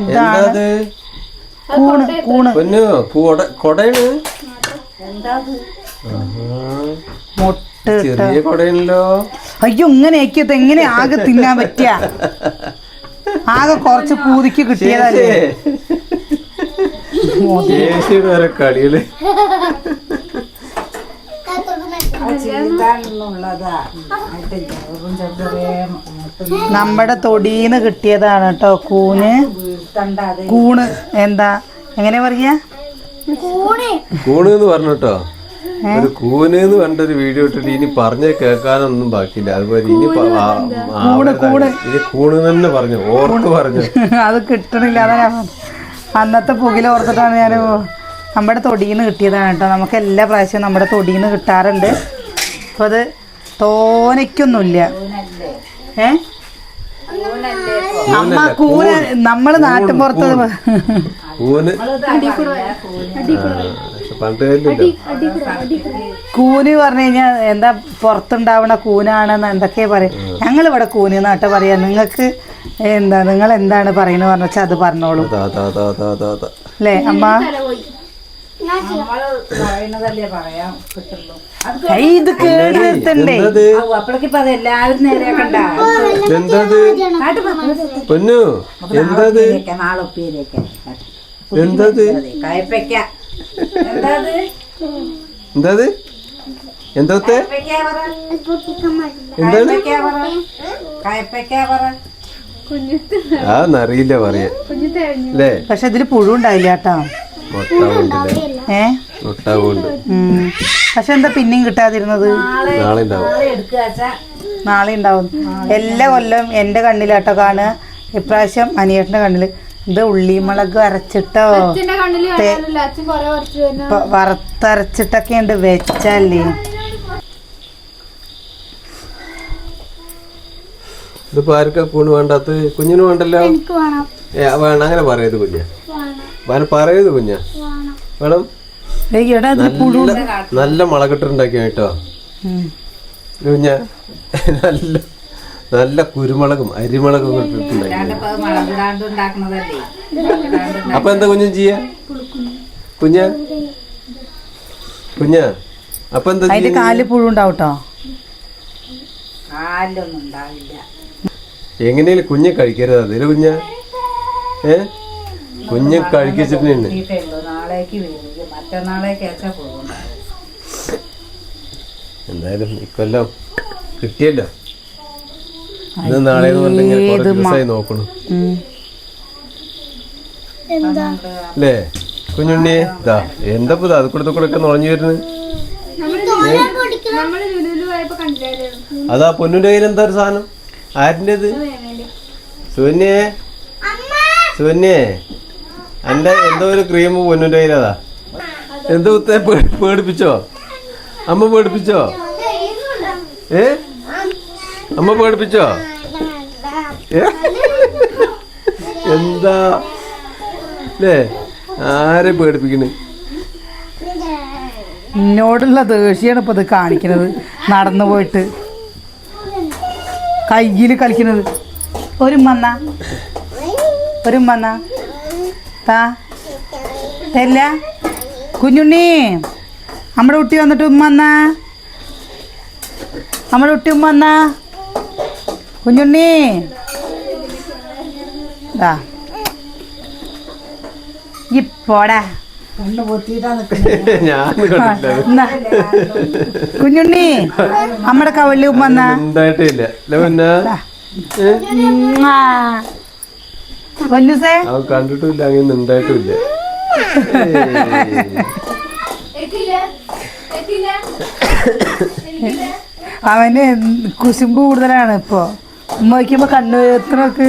എന്താത്? കൂണ് കൂണ്. പൊന്നു കൊട കൊടയാണ് മുട്ട ഇട്ട ചെറിയ കൊടയാണല്ലോ അയ്യോ ഇങ്ങനെയൊക്കെ എങ്ങനെ ആകെ തിന്നാൻ പറ്റിയ ആകെ കുറച്ച് പൂതിക്ക് കിട്ടിയതല്ലേ? കടിയല്ലേ നമ്മുടെ തൊടിയിന്ന് കിട്ടിയതാണ് കേട്ടോ കൂന്. കൂണ് എന്താ? എങ്ങനെ പറയാ? കൂണ്. എന്ന് പറഞ്ഞിട്ടോ ഒരു കൂന് എന്ന് പറഞ്ഞൊരു വീഡിയോ ഇട്ടിട്ട് ഇനി പറഞ്ഞ കേൾക്കാനൊന്നും ബാക്കിയില്ല. അതുപോലെ ഇനി കൂണ് തന്നെ പറഞ്ഞു. ഓർക്ക് പറഞ്ഞു. അത് കിട്ടണില്ല. അതാ അന്നത്തെ പുകില ഓർത്തിട്ടാണ് ഞാൻ നമ്മുടെ തൊടിയിൽ നിന്ന് കിട്ടിയതാണ് കേട്ടോ നമുക്ക് എല്ലാ പ്രാവശ്യവും നമ്മുടെ തൊടിയിൽ നിന്ന് കിട്ടാറുണ്ട്. അപ്പോൾ അത് തോനയ്ക്കൊന്നുമില്ല ഏ? അമ്മ കൂന നമ്മൾ നാട്ടിൻപുറത്ത് കൂന്. പറഞ്ഞു കഴിഞ്ഞാൽ എന്താ പുറത്തുണ്ടാവണ കൂനാണെന്ന് എന്തൊക്കെയാ പറയും? ഞങ്ങൾ ഇവിടെ കൂന് നാട്ടെ പറയാ. നിങ്ങൾക്ക് എന്താ നിങ്ങൾ എന്താണ് പറയുന്നത് പറഞ്ഞാ അത് പറഞ്ഞോളൂ. അല്ലേ അമ്മ? പറയാൻ കിട്ടുള്ളൂ അത് ഏയ്, ഇത് കേട് നിർത്തണ്ടേ എന്തത്? അപ്പോഴേക്കിപ്പോ അത് എല്ലാവരും നേരെ കണ്ട എന്തത്? പൊന്നു. എന്തത്? നാളെ ഉപ്പേരിയൊക്കെ. എന്തത്? കയപ്പയ്ക്ക. എന്താത്? എന്തത്? എന്തത്തെ? എന്താണ്? കയപ്പയ്ക്ക പറ. ആ അറിയില്ല പറയാ അല്ലേ പക്ഷെ ഇതിൽ പുഴു ഉണ്ടായില്ല കേട്ടോ. ഏ. പക്ഷെ എന്താ പിന്നെയും കിട്ടാതിരുന്നത്? നാളെ ഉണ്ടാവും. എല്ലാ കൊല്ലം എന്റെ കണ്ണിലാട്ടോ കാണുക. ഇപ്രാവശ്യം അനിയേട്ടന്റെ കണ്ണിൽ. ഇത് ഉള്ളിമുളക് അരച്ചിട്ടോ? വറുത്തരച്ചിട്ടൊക്കെ ഉണ്ട് വെച്ചല്ലേ? ഇതിപ്പോ ആർക്കാ കൂണ് വേണ്ടാത്ത? കുഞ്ഞിന് വേണ്ടല്ലോ? എനിക്ക് വേണം. ഏ വേണം അങ്ങനെ പറയത് കുഞ്ഞ. വേണം. പറയത് കുഞ്ഞ. വേണം. നല്ല മുളകിട്ടുണ്ടാക്കി മുളകിട്ടുണ്ടാക്കിയ കേട്ടോ. കുഞ്ഞ നല്ല നല്ല കുരുമുളകും അരിമുളകും ഇട്ടിട്ടുണ്ടാക്കി അപ്പൊ എന്താ കുഞ്ഞു ചെയ്യ? കുഞ്ഞ? കുഞ്ഞ അപ്പൊ എന്താ? കാൽ പുഴുണ്ടാവട്ടോ കാലൊന്നും ഉണ്ടാവില്ല. എങ്ങനെയാലും കുഞ്ഞ് കഴിക്കരുത്. അതിൽ കുഞ്ഞ ഏ? കുഞ്ഞ് കഴിക്കിച്ചിട്ടുണ്ട് എന്തായാലും ഇക്കൊല്ലം കിട്ടിയല്ലോ. ഇത് നാളെ ദിവസമായി നോക്കണു അല്ലേ? കുഞ്ഞുണ്ണിയെ ഇതാ എന്താ ഇപ്പൊ ഇത് അത് കൊടുത്ത് കൂടെ ഒക്കെ നുഴഞ്ഞു വരുന്നത് അതാ പൊന്നുന്റെ കയ്യിൽ എന്താ ഒരു സാധനം? ആരിന്റെത് സുന്യേ സുന്യേ എന്റെ എന്തോ ഒരു ക്രീം പൊന്നുന്റെ കയ്യിലതാ. എന്തോ പേടിപ്പിച്ചോ? അമ്മ പേടിപ്പിച്ചോ? ഏ? അമ്മ പേടിപ്പിച്ചോ? എന്താ? അല്ലേ ആരെ പേടിപ്പിക്കണേ? എന്നോടുള്ള ദേഷ്യാണ് ഇപ്പൊ ഇത് കാണിക്കുന്നത് നടന്നു പോയിട്ട്. കയ്യിൽ കളിക്കുന്നത്. ഒരു മന്ന ഒരു മന്ന താ തരില്ല കുഞ്ഞുണ്ണി. നമ്മുടെ കുട്ടി വന്നിട്ട് ഉമ്മന്ന നമ്മുടെ കുട്ടി ഉമ്മ കുഞ്ഞുണ്ണി. ഇപ്പോടാ ഞാൻ. കുഞ്ഞുണ്ണി നമ്മുടെ കവലി വന്നാ കണ്ടിട്ടില്ല. അങ്ങനെ എത്തില്ല അവന് കുശുമ്പ് കൂടുതലാണ് ഇപ്പൊ. ഉമ്മ വയ്ക്കുമ്പോ കണ്ണു എത്രക്ക്?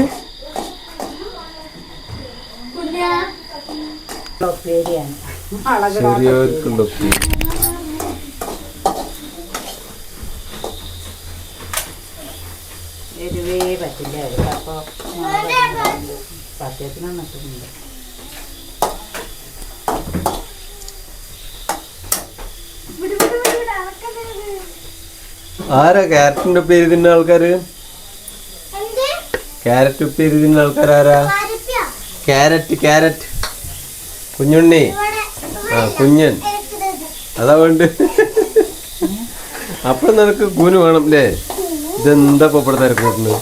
എരിവേ പറ്റില്ല അപ്പോൾ ആരാ ക്യാരറ്റിന്റെ പേര് തിന്ന ആൾക്കാര്? ക്യാരറ്റ് ഉപ്പേരി തിന്ന ആൾക്കാരാരാ? Carrot carrot Kunjunni. ആ കുഞ്ഞൻ. അതാ വേണ്ട അപ്പം നിനക്ക് കൂന് വേണം അല്ലേ? ഇതെന്താ ഇപ്പൊ ഇവിടെ പൊന്നു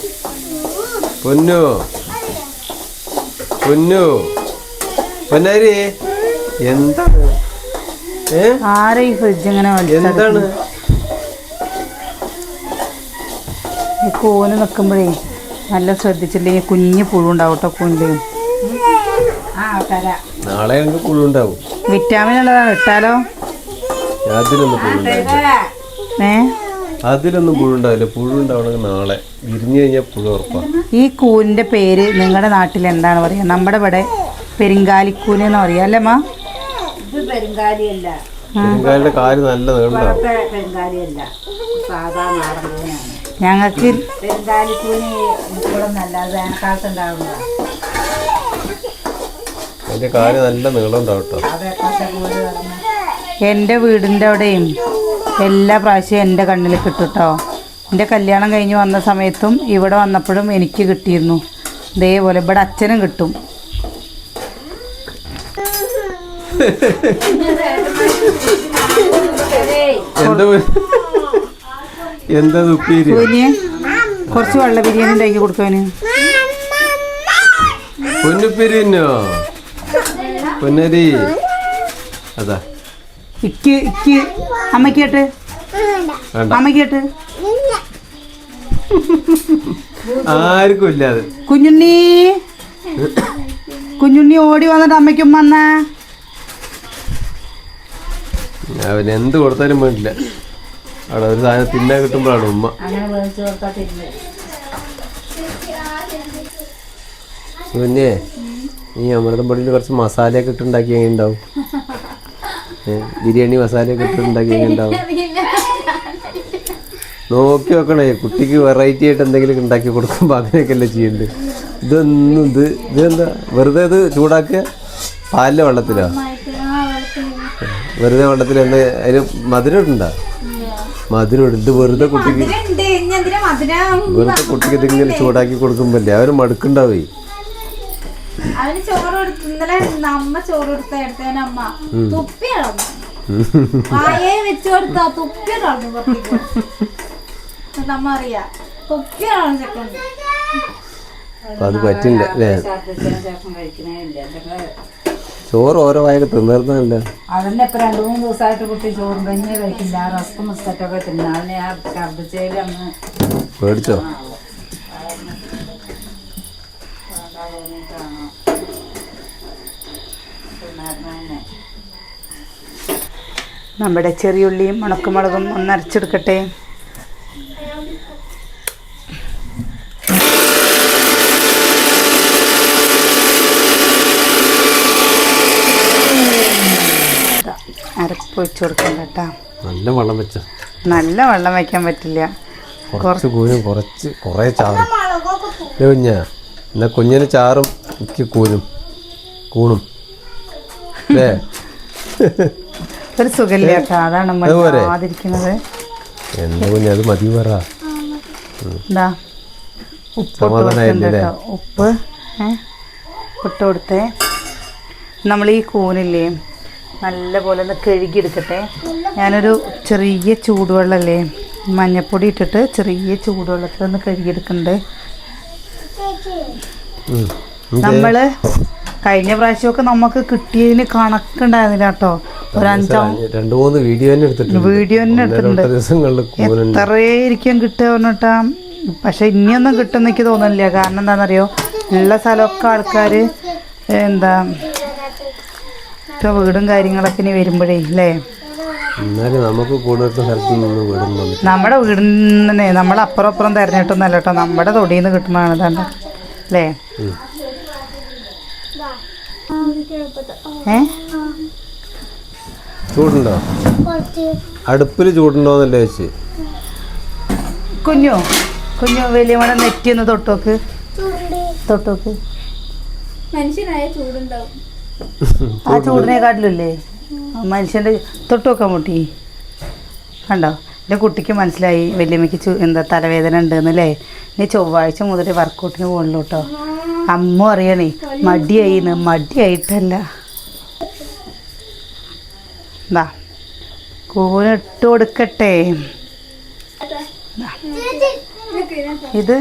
പൊന്നു പൊന്നാരി എന്താണ്? ഏ? ആരാ ഈ ഫ്രിഡ്ജ് ഇങ്ങനെ എന്താണ്? ഈ കൂന് നിൽക്കുമ്പോഴേ നല്ല ശ്രദ്ധിച്ചില്ലെങ്കിൽ കുഞ്ഞ് പുഴു ഉണ്ടാവും കേട്ടോ കൂനിൽ ആ തരാം. നാളെ ഞങ്ങൾക്ക് പുഴുണ്ടാവും വിറ്റാമിൻ ഉള്ളതാണ് ഇട്ടാലോ? അതിലൊന്നും പുഴുണ്ടാവില്ല ഏ? അതിലൊന്നും പുഴുണ്ടാവില്ല പുഴുണ്ടാവണമെങ്കിൽ നാളെ. വിരിഞ്ഞു കഴിഞ്ഞാൽ പുഴു ഉറപ്പാണ് ഈ കൂലിന്റെ പേര് നിങ്ങളുടെ നാട്ടിൽ എന്താണ് പറയുക? നമ്മുടെ ഇവിടെ പെരിങ്കാലിക്കൂന് എന്ന് പറയാ അല്ലേ മാ ഇത് പെരുങ്കാലിയല്ല. പെരുങ്കാലിന്റെ കാൽ നല്ല ഇവിടുത്തെ പെരുങ്കാലിയല്ല. സാധാ നാടൻ ഞങ്ങൾക്ക് പെരുങ്കാലിക്കൂന് ഇവിടെ നല്ല വേനൽക്കാലത്ത് ഉണ്ടാവുന്നതാണ്. അതിന്റെ കാൽ നല്ല നീളം ഉണ്ടാവും കേട്ടോ. അതൊക്കെ കൂടി എന്റെ വീടിന്റെ അവിടെയും എല്ലാ പ്രാവശ്യവും എന്റെ കണ്ണിൽ കിട്ടും കേട്ടോ. എന്റെ കല്യാണം കഴിഞ്ഞ് വന്ന സമയത്തും ഇവിടെ വന്നപ്പോഴും എനിക്ക് കിട്ടിയിരുന്നു. ഇതേപോലെ ഇവിടെ അച്ഛനും കിട്ടും. എന്താ കുറച്ച് വെള്ള ബിരിയാണി ഉണ്ടാക്കി കൊടുക്കാന് പൊന്നുപ്പേരി തന്നെയോ പൊന്നരി. അതാ. ഇക്ക് ഇക്ക്. അമ്മയ്ക്ക് കേട്ട് വേണ്ട. അമ്മയ്ക്ക് കേട്ട് ആർക്കും ഇല്ല അത്. കുഞ്ഞുണ്ണി. കുഞ്ഞുണ്ണി ഓടി വന്നിട്ട് അമ്മയ്ക്കും വന്ന. അവൻ എന്ത് കൊടുത്താലും വേണ്ടില്ല. അവിടെ ഒരു സാധനം തിന്നാൻ കിട്ടുമ്പോഴാണ് ഉമ്മ. അങ്ങനെ ഈ അമൃതം പൊടിയിൽ കുറച്ച് മസാലയൊക്കെ ഇട്ടുണ്ടാക്കി എങ്ങനെ ഉണ്ടാവും? ബിരിയാണി മസാലയൊക്കെ ഇട്ടുണ്ടാക്കി എങ്ങനെ ഉണ്ടാവും? നോക്കി നോക്കണേ കുട്ടിക്ക് വെറൈറ്റി ആയിട്ട് എന്തെങ്കിലും ഉണ്ടാക്കി കൊടുക്കുമ്പോൾ അങ്ങനെയൊക്കെ അല്ലേ ചെയ്യണ്ട്? ഇതൊന്നും ഇത് ഇതെന്താ? വെറുതെ ഇത് ചൂടാക്കുക? പാലിലെ വെള്ളത്തിലോ? വെറുതെ വെള്ളത്തിൽ എന്താ അതിന് മധുരം ഉണ്ടോ മധുരം ഇത് വെറുതെ കുട്ടിക്ക് വെറുതെ കുട്ടിക്ക് ഇതിങ്ങനെ ചൂടാക്കി കൊടുക്കുമ്പോല്ലേ അവർ മടുക്കുണ്ടാവേ. അവന് ചോറ് കൊടുത്ത് ഇന്നലെ അമ്മ ചോറ് കൊടുത്ത എടുത്തേന അമ്മ. തുപ്പിയാണ് വായേ വെച്ച് കൊടുത്താ തുപ്പിയാണ് പുറത്തേക്ക് നമ്മ അറിയാ. തുപ്പിയാണ് ചെക്കൻ അപ്പൊ അത് പറ്റില്ല അല്ലേ? ചോറ് ഓരോ വായൊക്കെ തിന്നിരുന്നല്ലേ അതന്നെ ഇപ്പൊ രണ്ടു മൂന്ന് ദിവസമായിട്ട് കുട്ടി ചോറും തന്നെ കഴിക്കില്ല. റസ്ക് ബിസ്ക്കറ്റൊക്കെ തിന്നു. ഞാൻ ആ അന്ന് പേടിച്ചോ? നമ്മുടെ ചെറിയുള്ളിയും ഉണക്കമുളകും ഒന്ന് അരച്ചെടുക്കട്ടെ. അരപ്പ് ഒഴിച്ച് കൊടുക്കണ്ട കേട്ടാ. നല്ല വെള്ളം വെച്ച. നല്ല വെള്ളം വയ്ക്കാൻ പറ്റില്ല. കുറച്ച് കൂനും കുറച്ച് കുറേ ചാറും. കുഞ്ഞ എന്നാ കുഞ്ഞിന് ചാറും എനിക്ക് കൂനും കൂണും. അല്ലേ ഒരു സുഖമില്ല കേട്ടോ അതാണ് നമ്മൾ അതുപോരെ? ആതിരിക്കുന്നത് എന്താ കുഞ്ഞ അത് മതി പറ എന്താ ഉപ്പ് ഇട്ട് സമാധാനായില്ലേ? കൊടുക്കണ്ട കേട്ടോ. ഉപ്പ് ഏ ഇട്ട് കൊടുത്തേ നമ്മൾ ഈ കൂനില്ലേ നല്ല പോലെ ഒന്ന് കഴുകിയെടുക്കട്ടെ ഞാനൊരു ചെറിയ ചൂടുവെള്ളമല്ലേ മഞ്ഞപ്പൊടി ഇട്ടിട്ട് ചെറിയ ചൂടുവെള്ളത്തിൽ ഒന്ന് കഴുകിയെടുക്കുന്നുണ്ട് ഉം. നമ്മൾ കഴിഞ്ഞ പ്രാവശ്യമൊക്കെ നമുക്ക് കിട്ടിയതിന് കണക്കുണ്ടായിരുന്നില്ല കേട്ടോ. ഒരു അഞ്ചാം രണ്ട് മൂന്ന് വീഡിയോ തന്നെ എടുത്തിട്ടുണ്ട്. വീഡിയോ തന്നെ എടുത്തിട്ടുണ്ട്. എത്രയായിരിക്കും കിട്ടുക പറഞ്ഞിട്ടാ. പക്ഷെ ഇനിയൊന്നും കിട്ടുമെന്ന് എനിക്ക് തോന്നുന്നില്ല. കാരണം എന്താണെന്നറിയോ? ഉള്ള സ്ഥലമൊക്കെ ആൾക്കാർ എന്താ ഇപ്പൊ വീടും കാര്യങ്ങളൊക്കെ ഇനി വരുമ്പോഴേ അല്ലേ? നമുക്ക് നമ്മുടെ വീടിൽ നിന്ന് നമ്മൾ അപ്പുറം തിരഞ്ഞിട്ടൊന്നല്ല കേട്ടോ. നമ്മുടെ തൊടിയിൽ നിന്ന് കിട്ടുന്നതാണ് ഇതാണ്ട് അല്ലേ? ഏ? ചൂടുണ്ടോ? അടുപ്പിൽ ചൂടുണ്ടോന്നല്ലേ വെച്ച് കുഞ്ഞോ കുഞ്ഞു വലിയമ്മടെ നെറ്റി ഒന്ന് തൊട്ടോക്ക്. തൊട്ടോക്ക്. മനുഷ്യനായ ചൂടുണ്ടാവും. ആ ചൂടിനെക്കാട്ടിലില്ലേ? മനുഷ്യന്റെ തൊട്ട് വെക്കാൻ മുട്ടി കണ്ടോ? എന്റെ കുട്ടിക്ക് മനസ്സിലായി വലിയമ്മയ്ക്ക് എന്താ തലവേദന ഉണ്ടെന്നല്ലേ? ഇനി ചൊവ്വാഴ്ച മുതൽ വർക്കൗട്ടിന് പോകണല്ലോ കേട്ടോ അമ്മ അറിയണേ മടിയായിന്ന് മടിയായിട്ടല്ല. എന്താ കൂനിട്ട് കൊടുക്കട്ടെ. ഇത്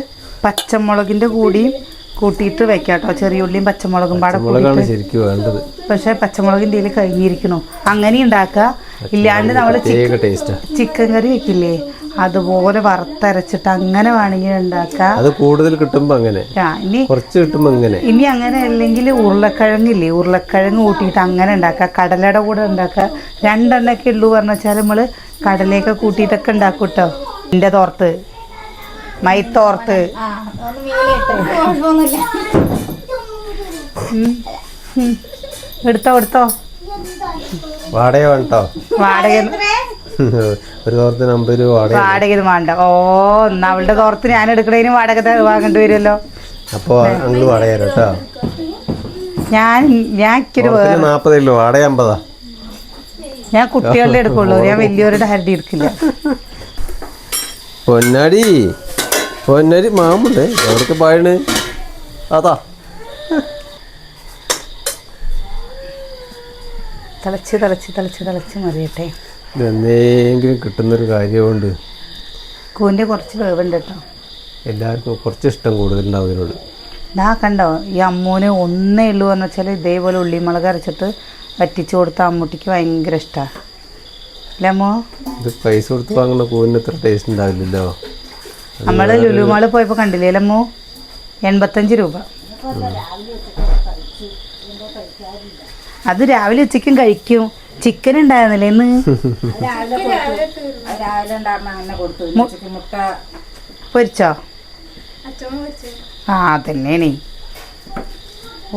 പച്ചമുളകിന്റെ കൂടിയും കൂട്ടിയിട്ട് വെക്കാട്ടോ. ചെറിയ ഉള്ളിയും പച്ചമുളകും പാടെ കൂട്ടിയിട്ട്. പക്ഷെ പച്ചമുളകിന്റെ ഇതിൽ കഴിഞ്ഞിരിക്കണു. അങ്ങനെ ഉണ്ടാക്കുക ഇല്ലാണ്ട് നമ്മൾ ചിക്കൻ കറി വെക്കില്ലേ? അതുപോലെ വറുത്തരച്ചിട്ട് അങ്ങനെ വേണമെങ്കിൽ ഉണ്ടാക്കാം. അത് കൂടുതൽ കിട്ടുമ്പോ അങ്ങനെ. ഇനി കുറച്ച് കിട്ടുമ്പോ ഇങ്ങനെ ഇനി അങ്ങനെ അല്ലെങ്കിൽ ഉരുളക്കിഴങ്ങില്ലേ ഉരുളക്കിഴങ്ങ് കൂട്ടിയിട്ട് അങ്ങനെ ഉണ്ടാക്കാം. കടലയുടെ കൂടെ ഉണ്ടാക്കുക രണ്ടെണ്ണൊക്കെ ഉള്ളൂ പറഞ്ഞു വെച്ചാൽ നമ്മൾ കടലയൊക്കെ കൂട്ടിയിട്ടൊക്കെ ഉണ്ടാക്കും കേട്ടോ എന്റെ തോർത്ത്. മൈത്തോർത്ത്. എടുത്തോ എടുത്തോ. വാടക വേണ്ടോ വാടക ഒരു തോർത്തിന് അമ്പത് രൂപ വാടക വേണ്ട. ഓ എന്നാ അവളുടെ തോർത്ത് ഞാൻ എടുക്കണതിന് വാടക വാങ്ങേണ്ടി വരുമല്ലോ. അപ്പൊ അങ്ങൾ വാടക കേട്ടോ. ഞാൻ ഞാൻ നാപ്പതേ ഉള്ളൂ വാടക അമ്പതാ. ഞാൻ കുട്ടികളുടെ എടുക്കുള്ളൂ ഞാൻ വലിയവരുടെ ഹരടി എടുക്കില്ല. പൊന്നാടി പൊന്നാടി മാമുണ്ട്. എവിടേക്ക് പാഴണ് അതാ. തിളച്ച് തിളച്ച് തിളച്ച് തിളച്ച് മറിയട്ടെ. ഇതെന്തെങ്കിലും കിട്ടുന്നൊരു കാര്യമുണ്ട് കൂന്റെ കുറച്ച് വേവുണ്ട് കേട്ടോ. എല്ലാവർക്കും കുറച്ച് ഇഷ്ടം കൂടുതലുണ്ടാവും ഇതിനോട്. ഇതാ കണ്ടോ ഈ അമ്മൂനെ ഒന്നേ ഉള്ളൂ എന്ന് വെച്ചാൽ ഇതേപോലെ ഉള്ളിമുളക് അരച്ചിട്ട് വറ്റിച്ചു കൊടുത്ത അമ്മൂട്ടിക്ക് ഭയങ്കര ഇഷ്ടമാണ് അല്ലേ അമ്മോ? ഇത് പൈസ കൊടുത്ത് വാങ്ങുന്ന കൂവിന് ഇത്ര ടേസ്റ്റ് ഉണ്ടാവില്ലല്ലോ. നമ്മൾ ലുലുമാൾ പോയപ്പോൾ കണ്ടില്ലേ അമ്മോ? എൺപത്തഞ്ച് രൂപ. അത് രാവിലെ ഉച്ചയ്ക്കും കഴിക്കും. ചിക്കൻ ഉണ്ടായിരുന്നില്ലേ ഇന്ന്? പൊരിച്ചോ? ആ തന്നെയാണേ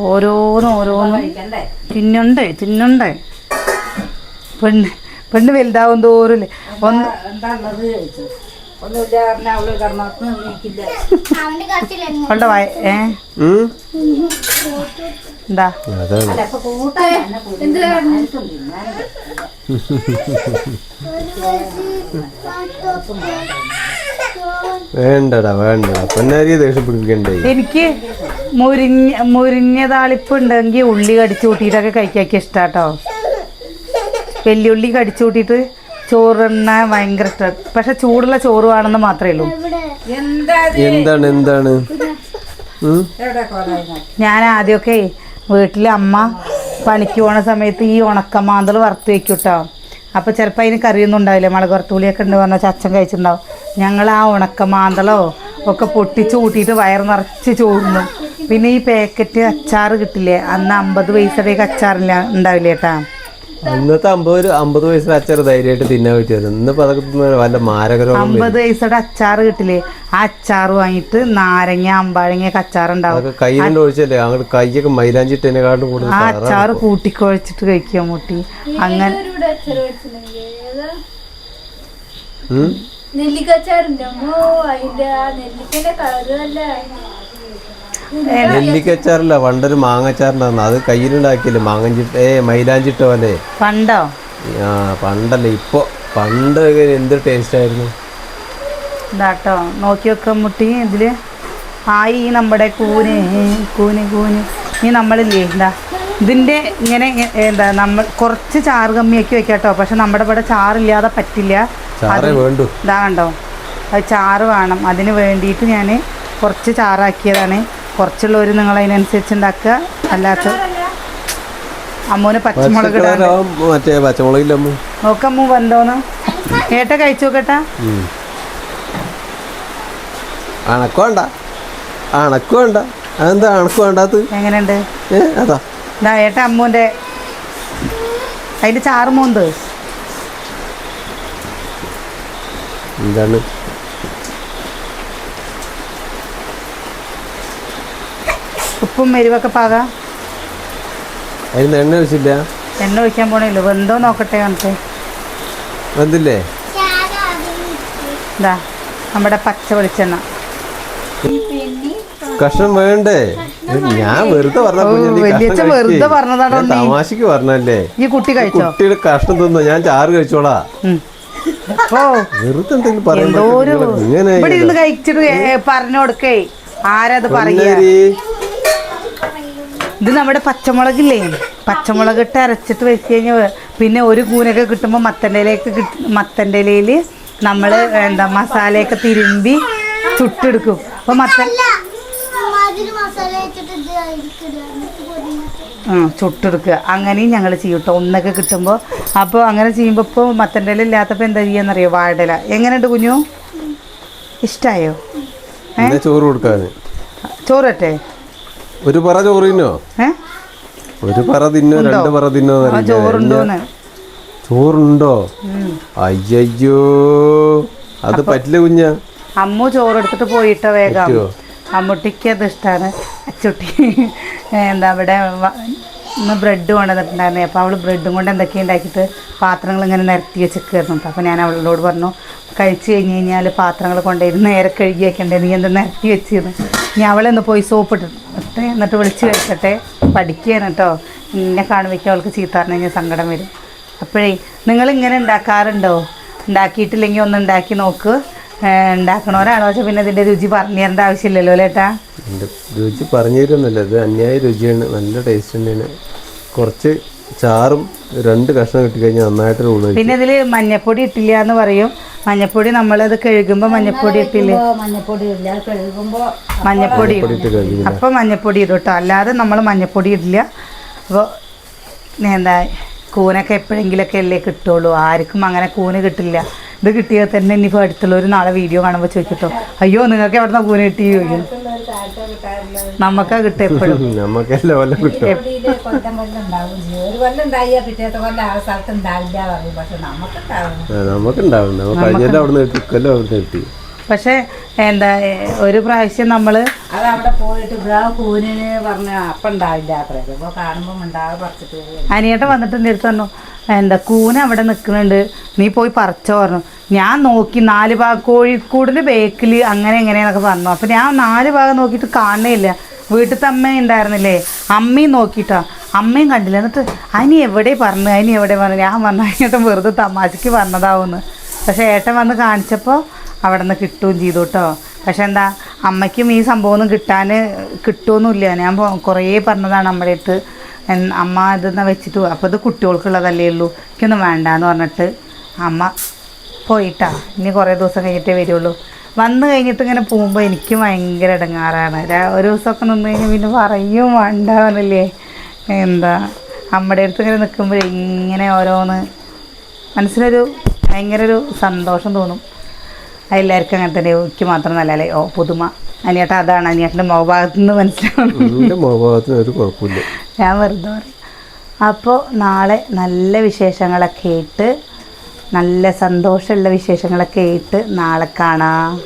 ഓരോന്ന് ഓരോന്ന് തിന്നുണ്ട് തിന്നുണ്ട് തിന്നണ്ടേ. പെണ്ണ് പെണ്ണ് വലുതാവും തോറില്ലേ ഒന്ന് എന്താ ഉള്ളത് ചോദിച്ചു? ഒന്നുമില്ല പറഞ്ഞാൽ അവൾ കിടന്നു നീക്കില്ല അവന്റെ കച്ചിലെങ്ങും അവളുടെ വായ ഏ? ഉം? എന്താ? അതാണ്. അല്ല ഇപ്പൊ കൂട്ടാൻ തന്നെ കൂടി ആർക്കും തിന്നാനില്ല. വേണ്ടടാ വേണ്ടടാ പൊന്നാരിയെ ദേഷ്യപ്പെടുക്കണ്ടേ എനിക്ക് മുരിഞ്ഞ മുരിഞ്ഞ താളിപ്പ് ഉണ്ടെങ്കിൽ ഉള്ളി കടിച്ചു കൂട്ടിയിട്ടൊക്കെ കഴിക്കാക്കി ഇഷ്ടാട്ടോ. വെല്ലുള്ളി കടിച്ചു കൂട്ടിയിട്ട് ചോറിണ്ണ ഭയങ്കര ഇഷ്ടം. പക്ഷെ ചൂടുള്ള ചോറ് വേണമെന്ന് മാത്രമേ ഉള്ളൂ? എന്താണ് എന്താണ്? ഞാൻ ആദ്യമൊക്കെ വീട്ടിലെ അമ്മ പണിക്ക് പോണ സമയത്ത് ഈ ഉണക്കമാന്തൾ വറുത്ത് വെക്കും കേട്ടോ അപ്പോൾ ചിലപ്പോൾ അതിന് കറിയൊന്നും ഉണ്ടാവില്ല. മുളക് വറുത്തുള്ളിയൊക്കെ ഉണ്ട് പറഞ്ഞാൽ അച്ഛൻ കഴിച്ചിട്ടുണ്ടാവും. ഞങ്ങൾ ആ ഉണക്കമാന്തളോ ഒക്കെ പൊട്ടിച്ച് കൂട്ടിയിട്ട് വയർ നിറച്ച് ചോറുന്നു പിന്നെ ഈ പാക്കറ്റ് അച്ചാർ കിട്ടില്ലേ? അന്ന് അമ്പത് പൈസയുടെയൊക്കെ അച്ചാറില്ല ഉണ്ടാവില്ല ചേട്ടാ അന്നത്തെ അമ്പത് അമ്പത് വയസ്സിന് അച്ചാർ ധൈര്യമായിട്ട് തിന്നാൻ പറ്റിയത്. ഇന്നിപ്പോ അതൊക്കെ വല്ല മാരകരോഗം അമ്പത് വയസ്സോടെ അച്ചാർ കിട്ടില്ലേ? ആ അച്ചാർ വാങ്ങിയിട്ട് നാരങ്ങ അമ്പാഴങ്ങ അച്ചാർ ഉണ്ടാവും കയ്യിലുണ്ട് ഒഴിച്ചല്ലേ? അങ്ങോട്ട് കൈയൊക്കെ മൈലാഞ്ചിട്ടതിനെക്കാട്ടും കൂടുതൽ ആ അച്ചാർ കൂട്ടിക്കുഴച്ചിട്ട് കഴിക്കാൻ മുട്ടി. അങ്ങനെ? നെല്ലിക്കച്ചാറുണ്ട് അമ്മോ അതിന്റെ ആ നെല്ലിക്കന്റെ കളറ് നല്ല നെല്ലിക്കച്ചാറില്ല പണ്ടൊരു മാങ്ങച്ചാറിന്റെ അത് കയ്യിലുണ്ടാക്കിയില്ലേ മാങ്ങഞ്ചിട്ട് ഏ മൈലാഞ്ചിട്ട പോലെ പണ്ടോ? ആ പണ്ടല്ല ഇപ്പൊ പണ്ട് എന്ത് ടേസ്റ്റ് ആയിരുന്നു ഇതാട്ടോ നോക്കി വെക്കാൻ മുട്ടി ഇതിൽ. ആയി ഈ നമ്മുടെ കൂന് കൂന് കൂന്. ഈ നമ്മളില്ലേ എന്താ ഇതിന്റെ ഇങ്ങനെ എന്താ നമ്മൾ കുറച്ച് ചാറ് കമ്മിയാക്കി വെക്കാട്ടോ. പക്ഷെ നമ്മുടെ ഇവിടെ ചാറില്ലാതെ പറ്റില്ല. ഇതാ കണ്ടോ? അത് ചാറ് വേണം. അതിന് വേണ്ടിയിട്ട് ഞാൻ കുറച്ച് ചാറാക്കിയതാണ്. കുറച്ചുള്ളവർ നിങ്ങൾ അതിനനുസരിച്ച് ഉണ്ടാക്കുക. അല്ലാത്ത അമ്മൂന് പച്ചമുളക് മറ്റേ പച്ചമുളക് നോക്കമ്മൂ വന്നോന്ന്. ഏട്ട കഴിച്ചു നോക്കട്ടാ. അണക്ക് വേണ്ട. അണക്ക് വേണ്ട. അതെന്താ അണക്ക് വേണ്ടാത്ത എങ്ങനെയുണ്ട്? അതാ. ഇതാ ഏട്ട അമ്മൂന്റെ അതിന്റെ ചാറ് മൂന്ത്. എന്താണ്? ഉപ്പും എരിവൊക്കെ പാകാം. എണ്ണ ഒഴിച്ചില്ല? എണ്ണ ഒഴിക്കാൻ പോണില്ല വെന്തോ നോക്കട്ടെ കണ്ടിട്ട് വെന്തില്ലേ? ഇതാ നമ്മുടെ പച്ച വെളിച്ചെണ്ണ. കഷ്ണം വേണ്ടേ? ഞാൻ വെറുതെ വെറുതെ പറഞ്ഞതാണോ? തമാശക്ക് പറഞ്ഞല്ലേ ഈ കുട്ടി കഴിച്ചോ? കുട്ടിയുടെ കഷ്ണം തിന്നു. ഞാൻ ചാറ് കഴിച്ചോളാ. വെറുതെ എന്തെങ്കിലും പറ്റും. ഇങ്ങനെ ഇവിടെ ഇരുന്ന് കഴിച്ചിട്ട് പറഞ്ഞു കൊടുക്കേ. ആരത് പറയാ പൊന്നരി. ഇത് നമ്മുടെ പച്ചമുളകില്ലേ? പച്ചമുളക് ഇട്ട് അരച്ചിട്ട് വെച്ച് കഴിഞ്ഞാൽ പിന്നെ ഒരു കൂനൊക്കെ കിട്ടുമ്പോൾ മത്തന്റെലേക്ക് മത്തന്റെ ഇലയിൽ നമ്മൾ എന്താ മസാലയൊക്കെ തിരുമ്പി ചുട്ടെടുക്കും. അപ്പോൾ മത്ത ചുട്ടെടുക്കുക. അങ്ങനെയും ഞങ്ങൾ ചെയ്യും കേട്ടോ ഒന്നൊക്കെ കിട്ടുമ്പോൾ അപ്പോൾ അങ്ങനെ ചെയ്യുമ്പോൾ ഇപ്പോൾ മത്തന്റെ ഇല ഇല്ലാത്തപ്പോൾ എന്താ ചെയ്യാന്നറിയോ? വാഴയില. എങ്ങനെയുണ്ട് കുഞ്ഞു? ഇഷ്ടമായോ ചോറ് കൊടുക്കാന്. ചോറട്ടെ ഒരു പറ ചോറ് തിന്നോ? ഒരു പറ തിന്നോ രണ്ട് പറ തിന്നോ ചോറുണ്ടോ അയ്യോ അത് പറ്റില്ല കുഞ്ഞ. അമ്മു ചോറെടുത്തിട്ട് പോയിട്ടോ വേഗം. അമ്മുട്ടിക്ക് അത് ഇഷ്ടമാണ് അച്ചുട്ടി. എന്താ ഇവിടെ ഇന്ന് ബ്രെഡ് കൊണ്ടുവന്നിട്ടുണ്ടായിരുന്നേ. അപ്പോൾ അവൾ ബ്രെഡും കൊണ്ട് എന്തൊക്കെയാണ് ഉണ്ടാക്കിയിട്ട് പാത്രങ്ങൾ ഇങ്ങനെ നിരത്തി വെച്ചിരിക്കുന്നു അപ്പോൾ ഞാൻ അവളോട് പറഞ്ഞു കഴിച്ച് കഴിഞ്ഞ് കഴിഞ്ഞാൽ പാത്രങ്ങൾ കൊണ്ടുപോയി നേരെ കഴുകി വെക്കണ്ടേ? നീ എന്താ നിരത്തി വെച്ചിരുന്നു ഇനി അവളെന്ന് പോയി സോപ്പ് ഇട്ടിട്ട് എന്നിട്ട് വിളിച്ച് കഴിക്കട്ടെ പഠിക്കുകയാണ് കേട്ടോ. എന്നെ കാണുമ്പോഴേക്കും അവൾക്ക് ചീത്ത കഴിഞ്ഞാൽ സങ്കടം വരും. അപ്പോഴേ നിങ്ങൾ ഇങ്ങനെ ഉണ്ടാക്കാറുണ്ടോ? ഉണ്ടാക്കിയിട്ടില്ലെങ്കിൽ ഒന്ന് ഉണ്ടാക്കി നോക്ക്. ഉണ്ടാക്കണോരാണോ വെച്ചാൽ പിന്നെ ഇതിന്റെ രുചി പറഞ്ഞു തരേണ്ട ആവശ്യമില്ലല്ലോ അല്ലേട്ടാ രുചി പറഞ്ഞു തരുന്നില്ല ഇത് അന്യായ രുചിയാണ്. നല്ല ടേസ്റ്റ് തന്നെയാണ് കുറച്ച് ചാറും രണ്ട് കഷ്ണം കിട്ടിക്കഴിഞ്ഞാൽ നന്നായിട്ട് ഊണ് പിന്നെ ഇതിൽ മഞ്ഞപ്പൊടി ഇട്ടില്ല എന്ന് പറയും. മഞ്ഞപ്പൊടി നമ്മളത് കഴുകുമ്പോൾ മഞ്ഞപ്പൊടി ഇട്ടില്ല? മഞ്ഞപ്പൊടി ഇല്ല കഴുകുമ്പോൾ മഞ്ഞപ്പൊടി ഇടും. ഇട്ട് മഞ്ഞപ്പൊടി ഇടും കേട്ടോ അല്ലാതെ നമ്മൾ മഞ്ഞപ്പൊടി ഇടില്ല. അപ്പോൾ എന്താ കൂനൊക്കെ എപ്പോഴെങ്കിലൊക്കെ അല്ലേ കിട്ടുള്ളൂ. ആർക്കും അങ്ങനെ കൂന് കിട്ടില്ല. ഇത് കിട്ടിയാൽ തന്നെ ഇനിയിപ്പോൾ അടുത്തുള്ള ഒരു നാളെ വീഡിയോ കാണുമ്പോൾ ചോദിക്കട്ടോ അയ്യോ നിങ്ങൾക്ക് എവിടുന്ന കൂന കിട്ടി ചോദിക്കും. നമുക്കാ കിട്ടും എപ്പോഴും. കിട്ടും. പക്ഷെ നിന്ന് നിന്ന് എന്താ ഒരു പ്രാവശ്യം നമ്മൾ അത് അവിടെ പോയിട്ട് കൂനിന് പറഞ്ഞ അപ്പം ഉണ്ടാവില്ല അത്രേ. അപ്പോൾ കാണുമ്പോൾ ഉണ്ടാകെ പറിച്ചിട്ട് അനിയേട്ടൻ വന്നിട്ട് പറഞ്ഞു എന്താ കൂന അവിടെ നിൽക്കുന്നുണ്ട് നീ പോയി പറിച്ചോ പറഞ്ഞു. ഞാൻ നോക്കി നാല് ഭാഗം കോഴിക്കൂടിന്റെ ബേക്കിൽ അങ്ങനെ എങ്ങനെയാണെന്നൊക്കെ പറഞ്ഞു. അപ്പം ഞാൻ നാല് ഭാഗം നോക്കിയിട്ട് കാണുന്നില്ല വീട്ടിലത്തെ അമ്മ ഉണ്ടായിരുന്നില്ലേ? അമ്മയും നോക്കിയിട്ടാ. അമ്മയും കണ്ടില്ല. എന്നിട്ട് അനി എവിടെ പറഞ്ഞു? അനി എവിടെ പറഞ്ഞു? ഞാൻ പറഞ്ഞു അനിയേട്ടൻ വെറുതെ തമാശയ്ക്ക് പറഞ്ഞതാവുമെന്ന് പക്ഷേ ഏട്ടൻ വന്ന് കാണിച്ചപ്പോൾ അവിടെ നിന്ന് കിട്ടുകയും ചെയ്തു കേട്ടോ പക്ഷെ എന്താ അമ്മയ്ക്കും ഈ സംഭവം ഒന്നും കിട്ടാൻ കിട്ടുമൊന്നുമില്ല ഞാൻ കുറേ പറഞ്ഞതാണ് അമ്മയുടെ അടുത്ത്. അമ്മ ഇതെന്നാ വെച്ചിട്ട് അപ്പോൾ ഇത് കുട്ടികൾക്കുള്ളതല്ലേ ഉള്ളൂ. എനിക്കൊന്നും വേണ്ടാന്ന് പറഞ്ഞിട്ട് അമ്മ പോയിട്ടാ. ഇനി കുറേ ദിവസം കഴിഞ്ഞിട്ടേ വരുള്ളൂ. വന്നു കഴിഞ്ഞിട്ട് ഇങ്ങനെ പോകുമ്പോൾ എനിക്ക് ഭയങ്കര ഇടങ്ങാറാണ്. ഒരു ദിവസമൊക്കെ നിന്ന് കഴിഞ്ഞാൽ പിന്നെ പറയും വേണ്ടാന്നല്ലേ എന്താ അമ്മയുടെ അടുത്ത് ഇങ്ങനെ നിൽക്കുമ്പോൾ ഇങ്ങനെ ഓരോന്ന് മനസ്സിലൊരു ഭയങ്കര ഒരു സന്തോഷം തോന്നും. എല്ലാവർക്കും അങ്ങനെ തന്നെ എനിക്ക് മാത്രം നല്ല അല്ലേ? ഓ പുതുമ. അനിയേട്ട അതാണ് അനിയേട്ടന്റെ മുഖഭാഗത്ത് നിന്ന് മനസ്സിലാവുന്നു ഒരു കുഴപ്പമില്ല. ഞാൻ വെറുതെ പറയും. അപ്പോൾ നാളെ നല്ല വിശേഷങ്ങളൊക്കെ ഇട്ട് നല്ല സന്തോഷമുള്ള വിശേഷങ്ങളൊക്കെ ഇട്ട് നാളെ കാണാം.